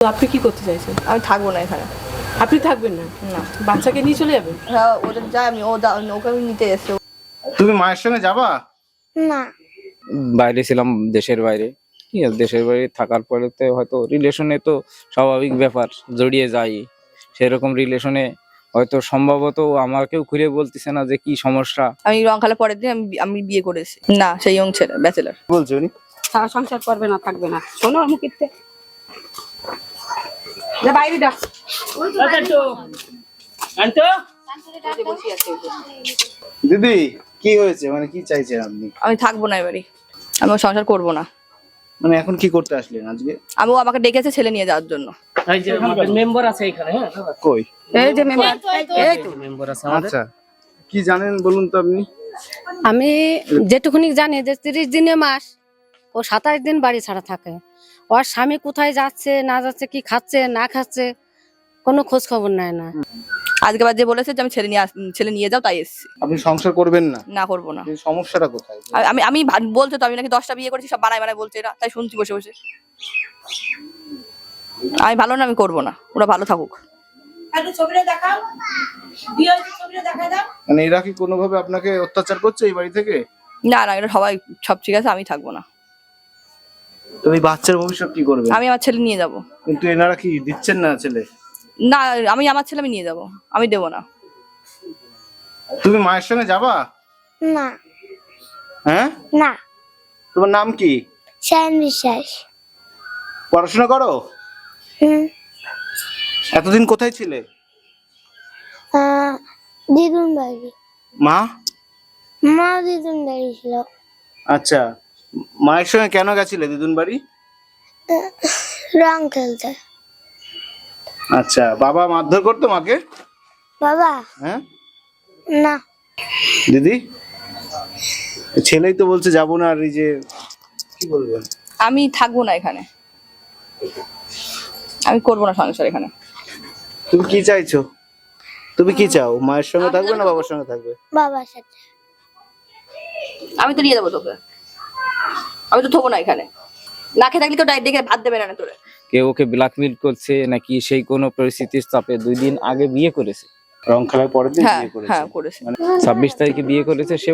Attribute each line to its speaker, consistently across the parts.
Speaker 1: আপনি কি করতে চাইছেন?
Speaker 2: আমি থাকব না এখানে।
Speaker 1: আপনি থাকবেন না?
Speaker 2: না।
Speaker 1: বাচ্চাকে নিয়ে চলে যাবেন
Speaker 2: হ্যাঁ ওদের যাই আমি ও দা- ওকে আমি নিতে এসছে।
Speaker 3: তুমি মায়ের সঙ্গে যাবা?
Speaker 2: না।
Speaker 4: বাইরে ছিলাম দেশের বাইরে। ঠিক আছে দেশের বাইরে থাকার পরে তো হয়তো রিলেশনে তো স্বাভাবিক ব্যাপার জড়িয়ে যাই সেরকম রিলেশনে হয়তো সম্ভবত আমাকেও ঘুরে বলতেছে না যে কি সমস্যা।
Speaker 2: আমি রং খেলা পরের দিন আমি আমি বিয়ে করেছি। না সেই ইয়ং ছেলে ব্যাচেলার।
Speaker 3: বলছো উনি।
Speaker 5: সারা সংসার করবে না থাকবে না। শোনো মুখিতে যা বাইরে যা।
Speaker 3: দিদি কি হয়েছে? মানে কি চাইছেন আপনি?
Speaker 2: আমি থাকব না এবারে। আমি সংসার করব না।
Speaker 3: মানে এখন কি করতে আসলেন আজকে?
Speaker 2: আমি আমাকে ডেকেছে ছেলে নিয়ে যাওয়ার জন্য।
Speaker 6: এই যে আমাদের মেম্বার আছে এখানে হ্যাঁ
Speaker 3: কই?
Speaker 5: এই যে মেম্বার। এই তো
Speaker 6: মেম্বার আছে আমাদের।
Speaker 3: আচ্ছা কি জানেন বলুন তো আপনি?
Speaker 7: আমি যেটুকুনি জানি যে তিরিশ দিনে মাস ও সাতাশ দিন বাড়ি ছাড়া থাকে। ওর স্বামী কোথায় যাচ্ছে না যাচ্ছে কি খাচ্ছে না খাচ্ছে কোনো খোঁজ খবর নেয় না।
Speaker 2: আজকে আবার যে বলেছে যে আমি ছেলে নিয়ে আস- ছেলে নিয়ে যাও তাই এসছি।
Speaker 3: আপনি সংসার করবেন না?
Speaker 2: না করব না।
Speaker 3: এই সমস্যাটা কোথায়?
Speaker 2: আমি- আমি বলছে তো আমি নাকি দশটা বিয়ে করেছি সব বানায় বানায় বলছে এরা তাই শুনছি বসে বসে। আমি ভালো না আমি করব না ওরা ভালো থাকুক।
Speaker 3: মানে এরা কি কোনোভাবে আপনাকে অত্যাচার করছে এই বাড়ি থেকে?
Speaker 2: না না এটা সবাই সব ঠিক আছে আমি থাকব না।
Speaker 3: তো এই বাচ্চার ভবিষ্যৎ কি করবে?
Speaker 2: আমি আমার ছেলে নিয়ে যাব।
Speaker 3: কিন্তু এনারা কি দিচ্ছেন না ছেলে?
Speaker 2: না আমি আমার ছেলে আমি নিয়ে যাব। আমি দেবো না।
Speaker 3: তুমি মায়ের সঙ্গে যাবা?
Speaker 8: না।
Speaker 3: হ্যাঁ?
Speaker 8: না।
Speaker 3: তোমার নাম কি?
Speaker 8: শায়ন বিশ্বাস।
Speaker 3: পড়াশোনা করো?
Speaker 8: হুম।
Speaker 3: এতদিন কোথায় ছিলে?
Speaker 8: দিদুন বাড়ি।
Speaker 3: মা?
Speaker 8: মা দিদুন বাড়ি ছিল।
Speaker 3: আচ্ছা। মায়ের সঙ্গে কেন গেছিলে দিদুন বাড়ি?
Speaker 8: রং খেলতে।
Speaker 3: আচ্ছা বাবা মারধর করতো মাকে?
Speaker 8: বাবা?
Speaker 3: হ্যাঁ?
Speaker 8: না।
Speaker 3: দিদি? ছেলেই তো বলছে যাব না আর এই যে কি বলবেন
Speaker 2: আমি থাকব না এখানে। আমি করব না সংসার এখানে।
Speaker 3: তুমি কি চাইছো? তুমি কি চাও? মায়ের সঙ্গে থাকবে না বাবার সঙ্গে থাকবে?
Speaker 8: বাবার সাথে।
Speaker 2: আমি তো নিয়ে যাব তোকে। আমি তো থবো না এখানে। না খেয়ে থাকলে কেউ ডাইরেক্ট ডেকে ভাত দেবে না তোরে।
Speaker 4: কেউ ওকে ব্ল্যাকমেল করছে নাকি সেই কোনো পরিস্থিতির চাপে দুই দিন আগে বিয়ে করেছে?
Speaker 3: রং খেলার পরের দিন
Speaker 2: হ্যাঁ
Speaker 3: বিয়ে করেছে।
Speaker 2: হ্যাঁ করেছে।
Speaker 4: ছাব্বিশ তারিখে বিয়ে করেছে সে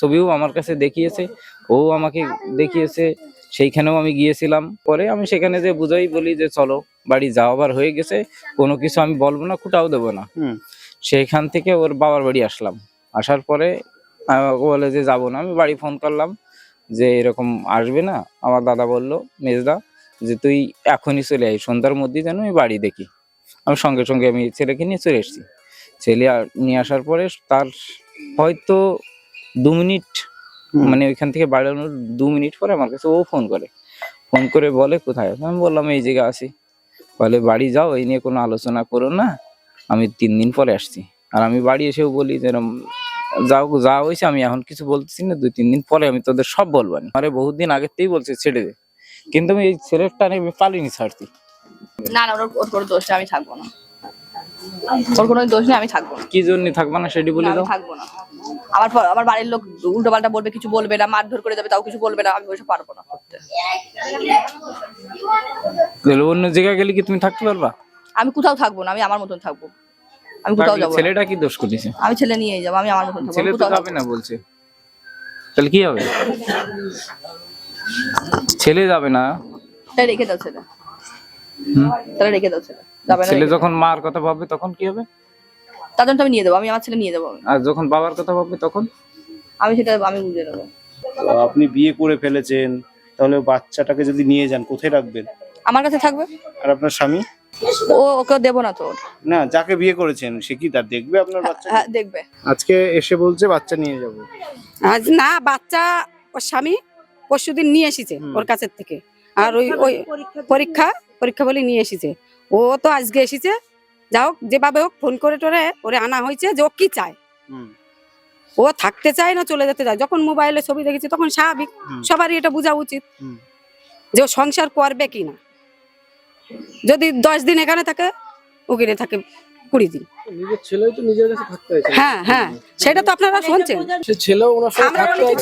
Speaker 4: ছবিও আমার কাছে দেখিয়েছে ও আমাকে দেখিয়েছে সেইখানেও আমি গিয়েছিলাম। পরে আমি সেখানে যে বুঝাই বলি যে চলো বাড়ি যাওয়াবার হয়ে গেছে কোনো কিছু আমি বলব না খুঁটাও দেবো না।
Speaker 3: হুম।
Speaker 4: সেইখান থেকে ওর বাবার বাড়ি আসলাম। আসার পরে আমাকে বলে যে যাব না আমি বাড়ি ফোন করলাম। যে এরকম আসবে না আমার দাদা বলল মেজদা যে তুই এখনই চলে আয় সন্ধ্যার মধ্যেই যেন আমি বাড়ি দেখি। আমি সঙ্গে সঙ্গে আমি ছেলেকে নিয়ে চলে এসেছি। ছেলে নিয়ে আসার পরে তার হয়তো দু মিনিট মানে ওইখান থেকে বাড়ানোর দু মিনিট পরে আমার কাছে ও ফোন করে। ফোন করে বলে কোথায়? আমি বললাম এই জায়গায় আছি। বলে বাড়ি যাও এই নিয়ে কোনো আলোচনা করো না আমি তিন দিন পরে আসছি। আর আমি বাড়ি এসেও বলি যেরকম যাও যা হয়েছে আমি এখন কিছু বলতেছি না দুই তিন দিন পরে আমি তোদের সব বলব আরে বহুত দিন আগের থেকেই বলছে ছেড়ে দে। কিন্তু আমি এই ছেলের টানে আমি পালিনি ছাড়তি।
Speaker 2: না না ওর কোনো দোষ আমি থাকব না। ওর কোনো দোষ নেই আমি থাকব না।
Speaker 4: কি জন্য থাকবা না সেটি বলে দাও।
Speaker 2: থাকব না। আমার আমার বাড়ির লোক উল্টো পাল্টা বলবে কিছু বলবে না মারধর করে যাবে তাও কিছু বলবে না আমি ওইসব পারব না করতে।
Speaker 4: অন্য জায়গায় গেলে কি তুমি থাকতে পারবা?
Speaker 2: আমি কোথাও থাকব না আমি আমার মতন থাকব। আমি কোথাও যাব না।
Speaker 4: ছেলেটা কি দোষ করেছে?
Speaker 2: আমি ছেলে নিয়ে যাব আমি আমার মতন থাকব
Speaker 4: ছেলে
Speaker 2: আমি
Speaker 4: তো
Speaker 2: কোথাও
Speaker 4: যাবে না বলছে। তাহলে কি হবে? ছেলে যাবে না।
Speaker 2: তাহলে রেখে দাও ছেলে।
Speaker 4: হুম?
Speaker 2: তাহলে রেখে দাও ছেলে। যাবে না
Speaker 4: ছেলে
Speaker 2: রেখে
Speaker 4: যখন মার কথা ভাববে তখন কি হবে?
Speaker 2: তার জন্য তো আমি নিয়ে যাব আমি আমার ছেলে নিয়ে যাব। আমি
Speaker 4: আর যখন বাবার কথা ভাববে তখন?
Speaker 2: আমি সেটা আমি বুঝে নেব।
Speaker 3: তো আপনি বিয়ে করে ফেলেছেন তাহলে বাচ্চাটাকে যদি নিয়ে যান কোথায় রাখবেন?
Speaker 2: আমার কাছে থাকবে।
Speaker 3: আর আপনার স্বামী?
Speaker 2: ও ওকে দেবো না তোর।
Speaker 3: না যাকে বিয়ে করেছেন সে কি তার দেখবে আপনার বাচ্চা
Speaker 2: হ্যাঁ দেখবে।
Speaker 3: আজকে এসে বলছে বাচ্চা নিয়ে যাব।
Speaker 5: আজ না বাচ্চা ওর স্বামী পরশুদিন নিয়ে এসেছে ওর কাছের থেকে। আর ওই ওই পরীক্ষা পরীক্ষা বলে নিয়ে এসেছে। ও তো আজকে এসেছে। যা হোক যেভাবে হোক ফোন করে টোরে ওরে আনা হয়েছে যে ও কি চায়। ও থাকতে চায় না চলে যেতে চায়। যখন মোবাইলে ছবি দেখেছে তখন স্বাভাবিক। সবারই এটা বোঝা উচিত। যে ও সংসার করবে কি না যদি দশ দিন এখানে থাকে ওখানে থাকে কুড়ি দিন। হ্যাঁ হ্যাঁ সেটা তো আপনারা শুনছেন।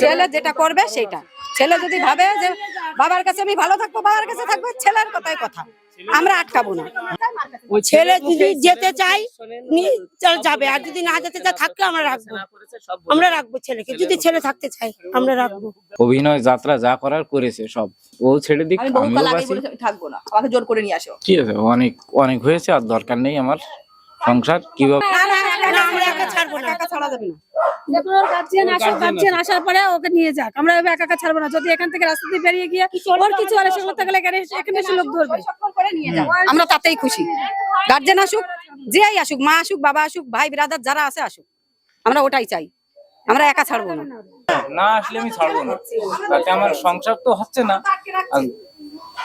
Speaker 5: ছেলে যেটা করবে সেটা। ছেলে যদি ভাবে যে বাবার কাছে আমি ভালো থাকব বাবার কাছে থাকব ছেলের কথাই কথা। আমরা আটকাবো না।
Speaker 6: ওই
Speaker 9: ছেলে যদি যেতে
Speaker 6: সব
Speaker 9: যাবে। আর যদি না যেতে চায় থাকলে আমরা রাখব। আমরা রাখব ছেলেকে। যদি ছেলে থাকতে চাই আমরা রাখব।
Speaker 4: অভিনয় যাত্রা যা করার করেছে সব। ও ছেড়ে দিক
Speaker 2: আমি বহুকাল
Speaker 4: আমিও
Speaker 2: থাকব না। আমাকে জোর করে নিয়ে আসো।
Speaker 4: ঠিক আছে অনেক অনেক হয়েছে আর দরকার নেই আমার। সংসার কীভাবে
Speaker 5: না না না, না, আমরা একা ছাড়বো না একা ছাড়া যাবে না
Speaker 7: দেখুন ওর গার্জিয়ান আসুক গার্জিয়ান আসার পরে ওকে নিয়ে যাক আমরা একা একা ছাড়বো না যদি এখান থেকে রাস্তা দিয়ে বেরিয়ে গিয়ে ওর কিছু হলে সেগুলো থাকলে এখানে এসে লোক ধরবে
Speaker 5: আমরা তাতেই খুশি গার্জেন আসুক যেই আসুক মা আসুক বাবা আসুক ভাই বিরাদার যারা আছে আসুক আমরা ওটাই চাই আমরা একা ছাড়বো না
Speaker 4: না আসলে আমি ছাড়বো না তাতে আমার সংসার তো হচ্ছে না আর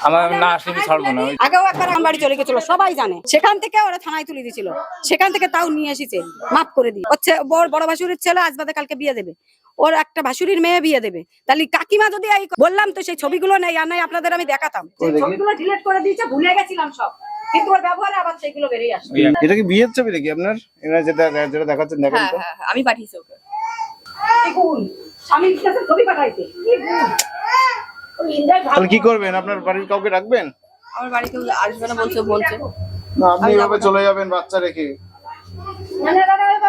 Speaker 4: আমার না আসলে আমি ছাড়বো না।
Speaker 5: আগেও একবার আমার বাড়ি চলে গেছিল সবাই জানে। সেখান থেকে ওরা থানায় তুলে দিয়েছিল। সেখান থেকে তাও নিয়ে এসেছে। মাফ করে দিই। হচ্ছে বড় বড় ভাসুরের ছেলে আজ বাদে কালকে বিয়ে দেবে। ওর একটা ভাসুরির মেয়ে বিয়ে দেবে। তাহলে কাকিমা যদি এই বললাম তো সেই ছবিগুলো নেই আর নাই আপনাদের আমি দেখাতাম। ছবিগুলো ডিলিট করে দিয়েছে ভুলে গেছিলাম সব। কিন্তু ওর ব্যবহারে আবার সেগুলো বেরিয়ে আসে
Speaker 3: এটা কি বিয়ের ছবি নাকি আপনার? এরা যেটা যেটা দেখাচ্ছেন দেখেন
Speaker 2: হ্যাঁ
Speaker 3: তো।
Speaker 2: হ্যাঁ হ্যাঁ, আমি পাঠিয়েছি ওকে।
Speaker 5: কি স্বামীর কাছে ছবি পাঠাইছে
Speaker 3: তাহলে কি করবেন? আপনার বাড়ির কাউকে রাখবেন?
Speaker 2: আমার বাড়িতে আসবে না বলছে বলছে।
Speaker 3: না আপনি এভাবে চলে যাবেন বাচ্চা রেখে।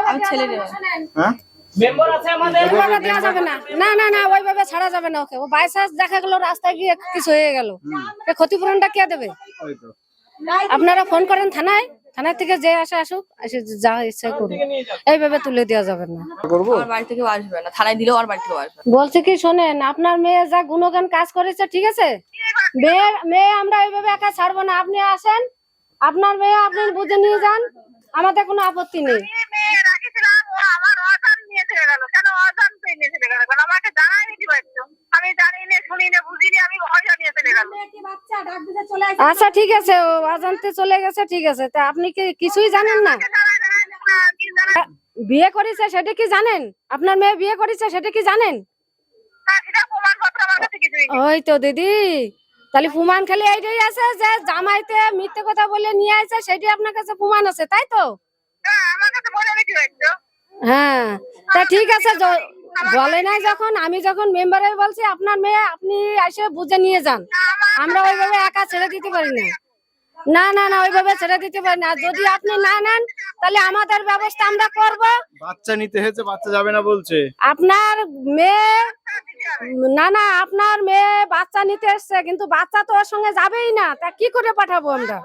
Speaker 2: আমি ছেলে
Speaker 3: হ্যাঁ?
Speaker 6: মেম্বার আছে আমাদের।
Speaker 7: ওইভাবে দেওয়া যাবে না। না না না ওইভাবে ছাড়া যাবে না ওকে। ও বাইসাস দেখা গেল রাস্তায় গিয়ে কিছু হয়ে গেল। ক্ষতিপূরণটা কে দেবে? আপনারা ফোন করেন থানায়। থানায় থেকে যে আসে আসুক এসে যা ইচ্ছা করুক। এইভাবে তুলে দেওয়া যাবে না।
Speaker 2: আমার বাড়ি থেকে আসবে না। থানায় দিলেও আমার বাড়ি থেকে আসবে
Speaker 7: বলছে কি শোনেন আপনার মেয়ে যা গুণগান কাজ করেছে ঠিক আছে? মেয়ে মেয়ে আমরা এইভাবে একা ছাড়বো না। আপনি আসেন আপনার মেয়ে আপনি বুঝে নিয়ে যান আমাদের কোনো আপত্তি নেই। আচ্ছা ঠিক আছে, ও অজান্তে চলে গেছে, ঠিক আছে। তা আপনি কি কিছুই জানেন না? বিয়ে করেছে, সেটা কি জানেন? আপনার মেয়ে বিয়ে করেছে, সেটা কি জানেন? ওই তো দিদি। তাহলে প্রমাণ খালি এইটাই আছে যে জামাইতে মিথ্যে কথা বলে নিয়ে আসছে সেটাই আপনার কাছে প্রমাণ আছে, তাই তো? হ্যাঁ তা ঠিক আছে বলে নাই যখন, আমি যখন মেম্বারে বলছি, আপনার মেয়ে আপনি এসে বুঝে নিয়ে যান। আমরা ওইভাবে একা ছেড়ে দিতে পারি না। না না না ওইভাবে ছেড়ে দিতে পারি না। যদি আপনি না নেন তাহলে আমাদের ব্যবস্থা আমরা করব।
Speaker 3: বাচ্চা নিতে হয়েছে বাচ্চা যাবে না বলছে।
Speaker 7: আপনার মেয়ে না না আপনার মেয়ে বাচ্চা নিতে এসছে কিন্তু বাচ্চা তো ওর সঙ্গে যাবেই না। তা কি করে পাঠাবো আমরা?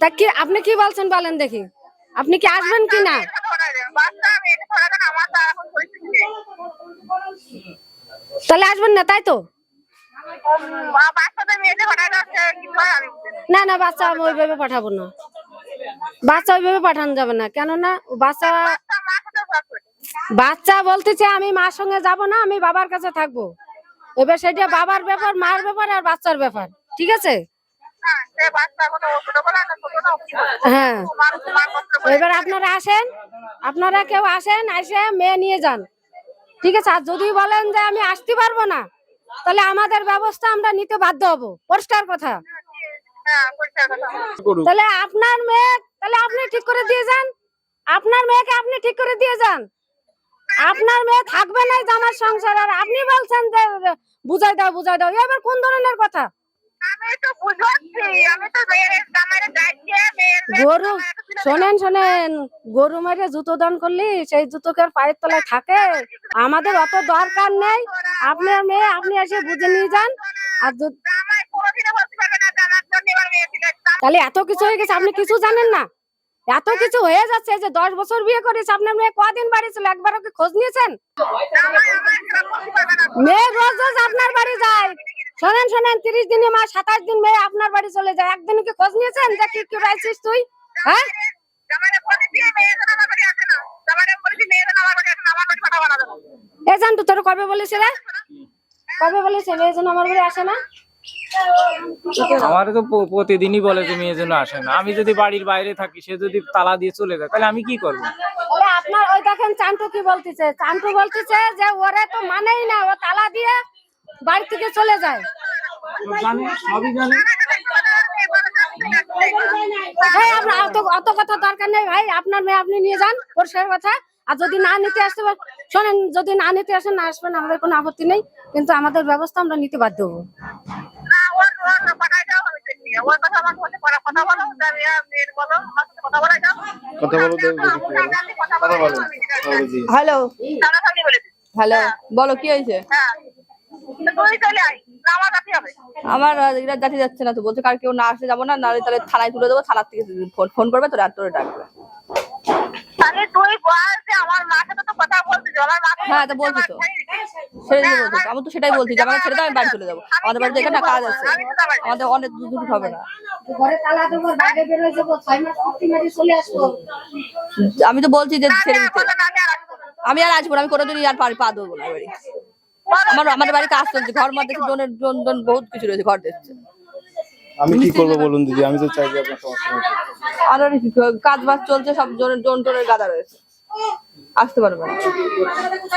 Speaker 7: তা কি আপনি কি বলছেন বলেন দেখি। আপনি কি আসবেন কি? না তাহলে আসবেন না তাই তো? না। না বাচ্চা আমি ওইভাবে পাঠাবো না। বাচ্চা ওইভাবে পাঠানো যাবে না কেননা বাচ্চা বাচ্চা বলতেছে আমি মার সঙ্গে যাব না আমি বাবার কাছে থাকব। এবার সেটা বাবার ব্যাপার মার ব্যাপার আর বাচ্চার ব্যাপার ঠিক আছে? হ্যাঁ। এবার আপনারা আসেন। আপনারা কেউ আসেন এসে মেয়ে নিয়ে যান। ঠিক আছে? আর যদি বলেন যে আমি আসতে পারব না, তাহলে আমাদের ব্যবস্থা আমরা নিতে বাধ্য হব। পরিষ্কার কথা। তাহলে আপনার মেয়ে, তাহলে আপনি ঠিক করে দিয়ে যান। আপনার মেয়েকে আপনি ঠিক করে দিয়ে যান। আপনার মেয়ে থাকবে না জামার সংসার। আর আপনি বলছেন যে, বুঝাই দাও বুঝাই দাও। এবার কোন ধরনের কথা? গরু শোনেন শোনেন গরু মেরে জুতো দান করলি সেই পায়ের তলায় থাকে? আমাদের অত দরকার নেই। আপনার মেয়ে আপনি এসে বুঝে নিয়ে যান। আর তাহলে এত কিছু হয়ে গেছে আপনি কিছু জানেন না? এত কিছু হয়ে যাচ্ছে যে দশ বছর বিয়ে করেছে আপনার মেয়ে কদিন বাড়ি ছিল? একবারও কি খোঁজ নিয়েছেন? মেয়ে রোজ রোজ আপনার বাড়ি যায়। শোনেন শোনেন তিরিশ দিনে মা সাতাশ দিন মেয়ে আপনার বাড়ি চলে যায়। একদিন কি খোঁজ নিয়েছেন যে কি কি রাইছিস তুই? হ্যাঁ? এ তো তোর কবে বলেছিল কবে বলেছিল এই আমার বাড়ি আসে না?
Speaker 4: আমার তো প্রতিদিনই বলে তুমি এই জন্য আসে না। আমি যদি বাড়ির বাইরে থাকি সে যদি তালা দিয়ে চলে যায় তাহলে আমি কি করব?
Speaker 7: আপনার ওই দেখেন চান্টু কি বলতেছে? চান্টু বলতেছে যে ওরে তো মানেই না ও তালা দিয়ে বাড়ি থেকে চলে যায়।
Speaker 4: জানে সবই জানে।
Speaker 7: ভাই আপনার অত অত কথা দরকার নেই ভাই। আপনার মেয়ে আপনি নিয়ে যান পরিষ্কার কথা। আর যদি না নিতে আসতে শোনেন যদি না নিতে আসেন না আসবেন আমাদের কোনো আপত্তি নেই। কিন্তু আমাদের ব্যবস্থা আমরা নিতে বাধ্য হব।
Speaker 3: কথা বলো দেখি। কি বলে। কথা বলো তাহলে জি।
Speaker 2: হ্যালো। হ্যালো বলো কি হয়েছে? আমার যাতে যাচ্ছে না তো বলছে কার কেউ না আসলে যাব না নাহলে তাহলে থানায় তুলে দেবো থানার থেকে ফোন ফোন করবে তো রাত ডাকবে হ্যাঁ তো বলছি তো বলছি তো। আমি তো সেটাই বলছি যে আমাকে ছেড়ে দাও আমি বাড়ি চলে যাব। আমাদের বাড়িতে এখানে কাজ আছে। আমাদের অনেক দূর দূর হবে না।
Speaker 7: ঘরে তালা দেবো বাইরে বেরোয় যাব ছয় মাস ছুটি মেরে চলে আসব।
Speaker 2: আমি তো বলছি যে ছেড়ে দিতে। আমি আর আসব না। আমি কোনোদিনই আর পা দেবো না বাড়ি আমার আমাদের বাড়িতে কাজ চলছে ঘর মধ্যে জনের জন জন বহুত কিছু রয়েছে ঘর দেখছে
Speaker 3: আমি কি করব বলুন দিদি? আমি তো চাই যে আপনার সমস্যা
Speaker 2: আর কাজ বাজ চলছে সব জনের জন টনের গাদা রয়েছে। আসতে পারবে না।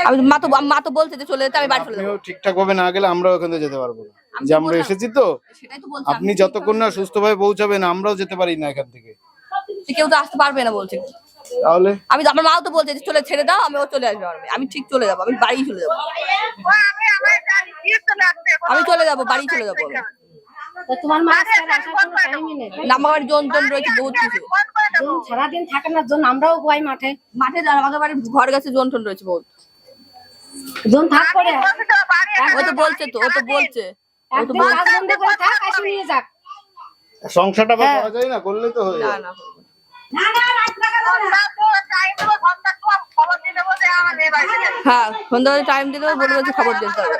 Speaker 2: আমি মা তো মা তো বলছে যে চলে যেতে আমি বাড়ি চলে যাব।
Speaker 3: ঠিকঠাক ভাবে না গেলে আমরাও এখান থেকে যেতে পারব না। যে আমরা এসেছি তো
Speaker 2: সেটাই তো বলছি
Speaker 3: আপনি যতক্ষণ না সুস্থভাবে পৌঁছাবেন আমরাও যেতে পারি না এখান থেকে।
Speaker 2: কেউ তো আসতে পারবে না বলছে।
Speaker 3: তাহলে?
Speaker 2: আমি আমার মাও তো বলছে চলে ছেড়ে দাও আমি ও চলে আসবে। আমি ঠিক চলে যাব আমি বাড়ি চলে যাব। আমি চলে যাব বাড়ি চলে যাব
Speaker 7: তোমার মা আজকে আর আসার কোনো টাইমই নেই।
Speaker 2: না, আমার জন জন রয়েছে বহুত কিছু।
Speaker 7: সারাদিন থাকে না জন আমরাও পাই মাঠে।
Speaker 2: মাঠে যান আমাদের বাড়ির ঘর গেছে জন টন রয়েছে বহুত।
Speaker 7: জন থাক করে।
Speaker 2: ও তো বলছে তো ও তো বলছে। ও তো
Speaker 7: একদিন
Speaker 2: বলছে।
Speaker 7: কাজ বন্ধ করে থাক আসে নিয়ে যাক।
Speaker 3: সংসারটা যায় না? করলেই তো হয়ে
Speaker 2: না না হ্যাঁ সন্ধ্যাবেলা টাইম দিতে হবে বলে বলছে খবর দিতে হবে।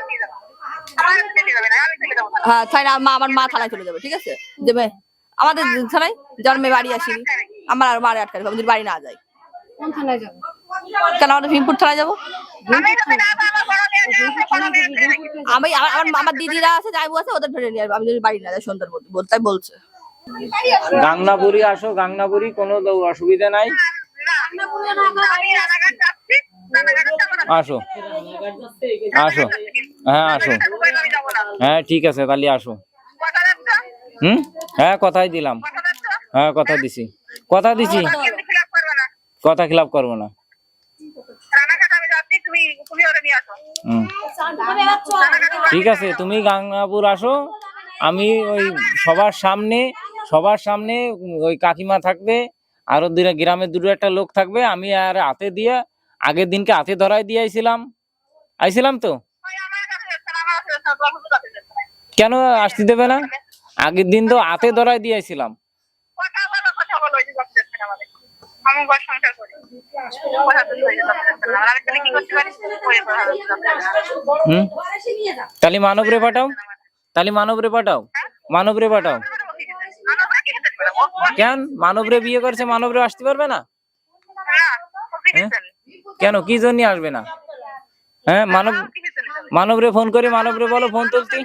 Speaker 2: হ্যাঁ তাই না মা আমার মা থানায় চলে যাবে ঠিক আছে? আমাদের থানায় মেয়ে বাড়ি আসিনি আমার আর মারে আটকাবে আমি যদি বাড়ি না যাই
Speaker 7: কোন থানায় যাব?
Speaker 2: কেন আমাদের ভীমপুর থানায় যাব? আমি আমার আমার- দিদিরা আছে যাইবু আছে ওদের ধরে নিয়ে আমি যদি বাড়ি না যাই সন্ধ্যার মধ্যে বল- তাই বলছে।
Speaker 4: গাংনাপুরি আসো, গাংনাপুরি কোনো অসুবিধা নাই। আসো। আসো। হ্যাঁ আসো। হ্যাঁ ঠিক আছে, তাহলে আসো। হুম? হ্যাঁ কথাই দিলাম। হ্যাঁ কথা দিছি। কথা দিছি? কথা খিলাপ করব না। ঠিক আছে, তুমি গাঙ্গাপুর আসো। আমি ওই সবার সামনে সবার সামনে ওই কাকিমা থাকবে, আরও দুটা গ্রামের দুটো একটা লোক থাকবে, আমি আর হাতে দিয়ে, আগের দিনকে হাতে ধরাই দিয়ে আইছিলাম। আইছিলাম তো? কেন আসতে দেবে না? আগের দিন তো হাতে ধরাই দিয়ে আইছিলাম। তাহলে মানবরে পাঠাও। তাহলে মানবরে পাঠাও। মানবরে পাঠাও। কেন? মানবরে বিয়ে করছে মানবরে আসতে পারবে না? হ্যাঁ? কেন? কি জন্য আসবে না? হ্যাঁ মানব মানবরে ফোন করে, মানবরে বলো, ফোন তুলতে।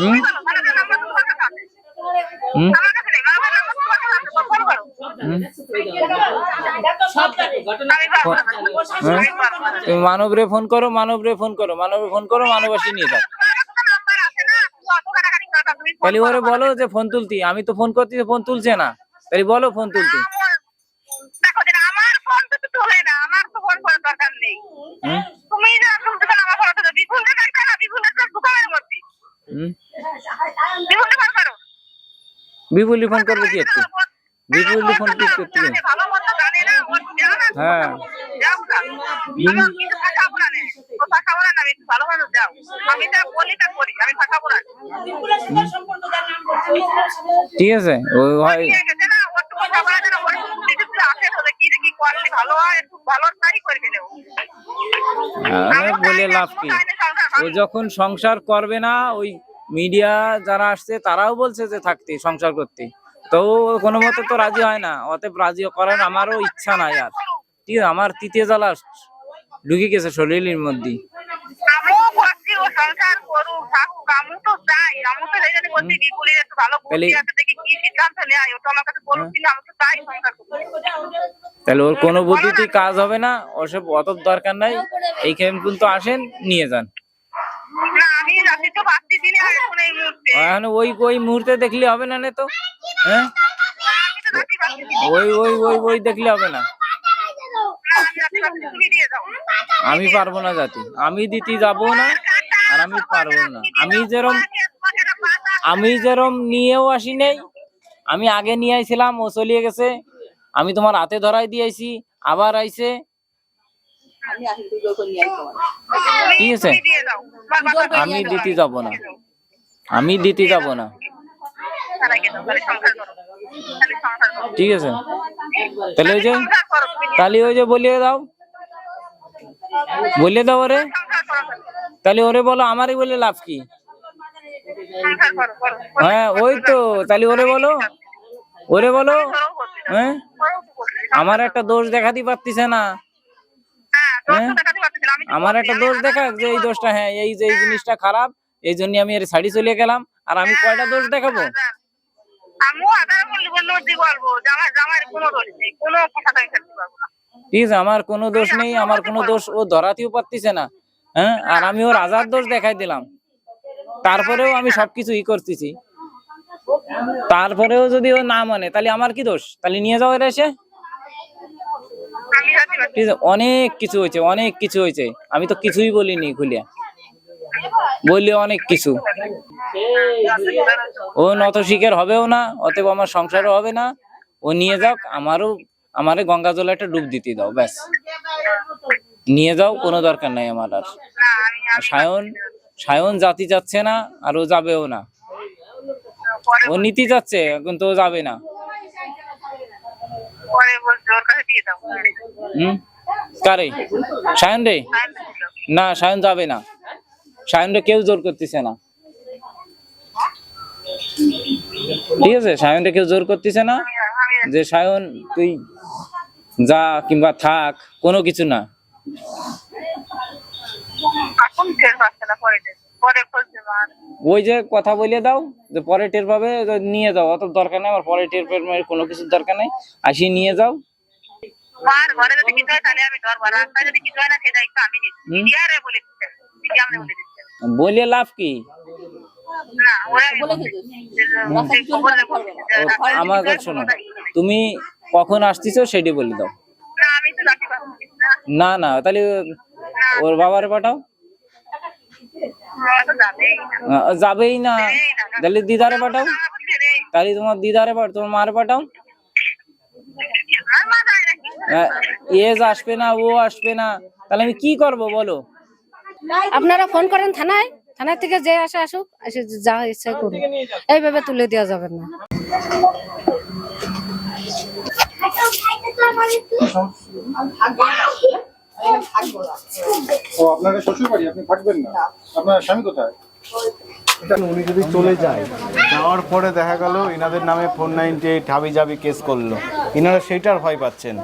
Speaker 4: হুম? হুম? মানবরে ফোন করো, মানবরে ফোন করো, মানবরে ফোন করো মানব আসি নিয়ে যাও। তাহলে ওরে বলো যে ফোন তুলতি আমি তো ফোন করছি ফোন তুলছে না তাহলে বলো ফোন তুলতি বিপুলি ফোন করবে কি একটু বিপুলি ফোন কি করতে হ্যাঁ ঠিক আছে? ওই হয় বলে লাভ কি? ও যখন সংসার করবে না ওই মিডিয়া যারা আসছে তারাও বলছে যে থাকতে সংসার করতে। তো কোনো মতে তো রাজি হয় না অতএব রাজি করার আমারও ইচ্ছা নাই আর। ঠিক আছে আমার তৃতীয় জ্বালা ঢুকে গেছে শরীরের মধ্যে তাহলে তাহলে ওর কোনো বুদ্ধিতেই কাজ হবে না ওসব অত দরকার নাই এইখানে কিন্তু আসেন নিয়ে যান। এখন ওই ওই মুহূর্তে দেখলে হবে না নে তো হ্যাঁ? ওই ওই ওই ওই দেখলে হবে না। আমি পারব না যাতে আমি দিতে যাব না। আর আমি পারব না। আমি যেরম আমি যেরম নিয়েও আসি নাই আমি আগে নিয়ে আইছিলাম ও চলিয়ে গেছে। আমি তোমার হাতে ধরাই দিয়েছি আবার আইছে। ঠিক আছে আমি দিতে যাব না। আমি দিতে যাব না। ঠিক আছে। তাহলে ওই যে তাহলে ওই যে বলিয়ে দাও। বলিয়ে দাও ওরে। তাহলে ওরে বলো আমারই বলে লাভ কি? হ্যাঁ ওই তো তাহলে ওরে বলো। ওরে বলো হ্যাঁ? আমার একটা দোষ দেখাতে পারতিছে না। হ্যাঁ? আমার একটা দোষ দেখা যে এই দোষটা হ্যাঁ এই যে এই জিনিসটা খারাপ এই জন্য আমি এর শাড়ি চলে গেলাম আর আমি কয়টা দোষ দেখাবো? ঠিক আছে আমার কোনো দোষ নেই আমার কোনো দোষ ও ধরাতেও পারতিছে না। হ্যাঁ? আর আমি ওর হাজার দোষ দেখাই দিলাম। তারপরেও আমি সবকিছু ই করতেছি। তারপরেও যদি ও না মানে তাহলে আমার কি দোষ? তাহলে নিয়ে যাও এরা এসে। অনেক কিছু হয়েছে অনেক কিছু হয়েছে। আমি তো কিছুই বলিনি খুলিয়া। বললি অনেক কিছু। ও নত শিকার হবেও না অতএব আমার সংসারও হবে না। ও নিয়ে যাক আমারও আমারে গঙ্গা জলে একটা ডুব দিতে দাও ব্যাস। নিয়ে যাও কোনো দরকার নাই আমার আর। সায়ন সায়ন জাতি যাচ্ছে না আর ও যাবেও না। ও নীতি যাচ্ছে কিন্তু ও যাবে না। হুম? কারে? সায়ন রে? না সায়ন যাবে না। সায়ন রে কেউ জোর করতেছে না। ঠিক আছে সায়ন রে কেউ জোর করতেছে না যে সায়ন তুই যা কিংবা থাক কোনো কিছু না।
Speaker 10: এখন টের পাচ্ছে না পরে পরে
Speaker 4: ওই যে কথা বলে দাও যে পরে টের পাবে নিয়ে যাও অত দরকার নেই আমার পরে টের পাবে কোনো কিছুর দরকার নেই। আসি নিয়ে যাও।
Speaker 10: মার ঘরে যদি কিছু হয় তাহলে আমি ধরবো। আর রাস্তায় যদি কিছু হয় না সেটা একটু আমি নিচ্ছি। বলে দিচ্ছে। বলে দিচ্ছে।
Speaker 4: বলে লাভ কি? আমার
Speaker 10: কিছু
Speaker 4: কথা শোনো। তুমি কখন আসতেছো সেটি বলে দাও।
Speaker 10: না আমি তো
Speaker 4: না
Speaker 10: না
Speaker 4: তাহলে ওর বাবারে পাঠাও।
Speaker 10: যাবেই না।
Speaker 4: আহ, যাবেই না। তাহলে দিদারে পাঠাও। তাহলে তোমার দিদারে তোমার মারে পাঠাও।
Speaker 10: যায়
Speaker 4: এজ আসবে না ও আসবে না। তাহলে আমি কি করব বলো?
Speaker 7: আপনারা ফোন করেন থানায়। থানায় থেকে যে আসে আসুক এসে যা ইচ্ছা করুন এইভাবে তুলে দেওয়া যাবে না।
Speaker 11: ও আপনারা শ্বশুর বাড়ি আপনি থাকবেন না? আপনার স্বামী কোথায়?
Speaker 3: উনি যদি চলে যায় যাওয়ার পরে দেখা গেল ইনাদের নামে ফোর নাইনটি এইট হাবি জাবি কেস করল। ইনারা সেইটার ভয় পাচ্ছেন।